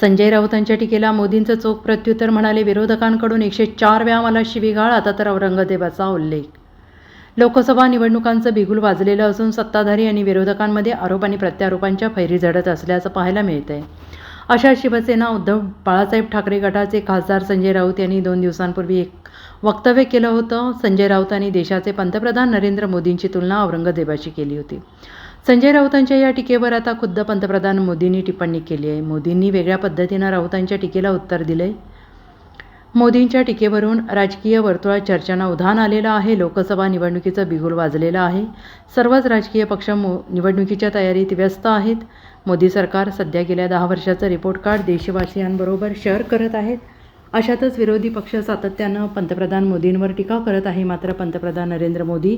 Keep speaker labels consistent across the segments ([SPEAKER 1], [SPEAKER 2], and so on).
[SPEAKER 1] संजय राऊतांच्या टीकेला मोदींचं चोख प्रत्युत्तर म्हणाले विरोधकांकडून एकशे चार वेळा मला शिवीगाळ आता तर औरंगजेबाचा उल्लेख. लोकसभा निवडणुकांचं बिगुल वाजलेलं असून सत्ताधारी आणि विरोधकांमध्ये आरोप आणि प्रत्यारोपांच्या फैरी झडत असल्याचं पाहायला मिळतंय. अशा शिवसेना उद्धव बाळासाहेब ठाकरे गटाचे खासदार संजय राऊत यांनी दोन दिवसांपूर्वी एक वक्तव्य केलं होतं. संजय राऊतांनी देशाचे पंतप्रधान नरेंद्र मोदींची तुलना औरंगजेबाशी केली होती. संजय राऊतांच्या या टीकेवर आता खुद्द पंतप्रधान मोदींनी टिप्पणी केली आहे. मोदींनी वेगळ्या पद्धतीनं राऊतांच्या टीकेला उत्तर दिलं आहे मोदींच्या टीकेवरून राजकीय वर्तुळात चर्चांना उधाण आलेलं आहे. लोकसभा निवडणुकीचं बिगुल वाजलेलं आहे. सर्वच राजकीय पक्ष मो निवडणुकीच्या तयारीत व्यस्त आहेत. मोदी सरकार सध्या गेल्या दहा वर्षाचं रिपोर्ट कार्ड देशवासियांबरोबर शेअर करत आहेत. अशातच विरोधी पक्ष सातत्यानं पंतप्रधान मोदींवर टीका करत आहे. मात्र पंतप्रधान नरेंद्र मोदी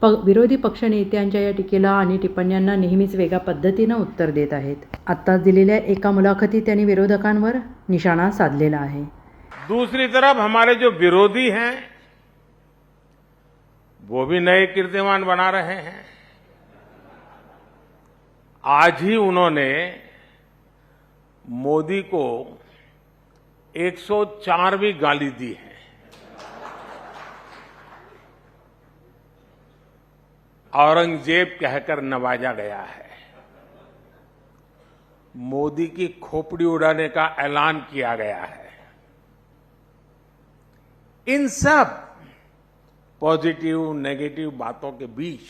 [SPEAKER 1] प विरोधी पक्ष नेत्यांच्या या टीकेला आणि टिप्पण्यांना नेहमीच वेगळ्या पद्धतीनं उत्तर देत आहेत. आत्ताच दिलेल्या एका मुलाखतीत त्यांनी विरोधकांवर निशाणा साधलेला आहे.
[SPEAKER 2] दूसरी तरफ हमारे जो विरोधी हैं वो भी नए कीर्तिमान बना रहे हैं। आज ही उन्होंने मोदी को 104वीं गाली दी है। औरंगज़ेब कहकर नवाजा गया है। मोदी की खोपड़ी उड़ाने का ऐलान किया गया है। इन सब पॉजिटिव, नेगेटिव बातों के बीच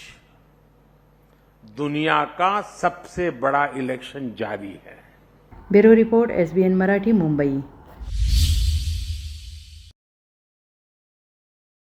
[SPEAKER 2] दुनिया का सबसे बड़ा इलेक्शन जारी है।
[SPEAKER 1] Bureau report, SBN Marathi, Mumbai.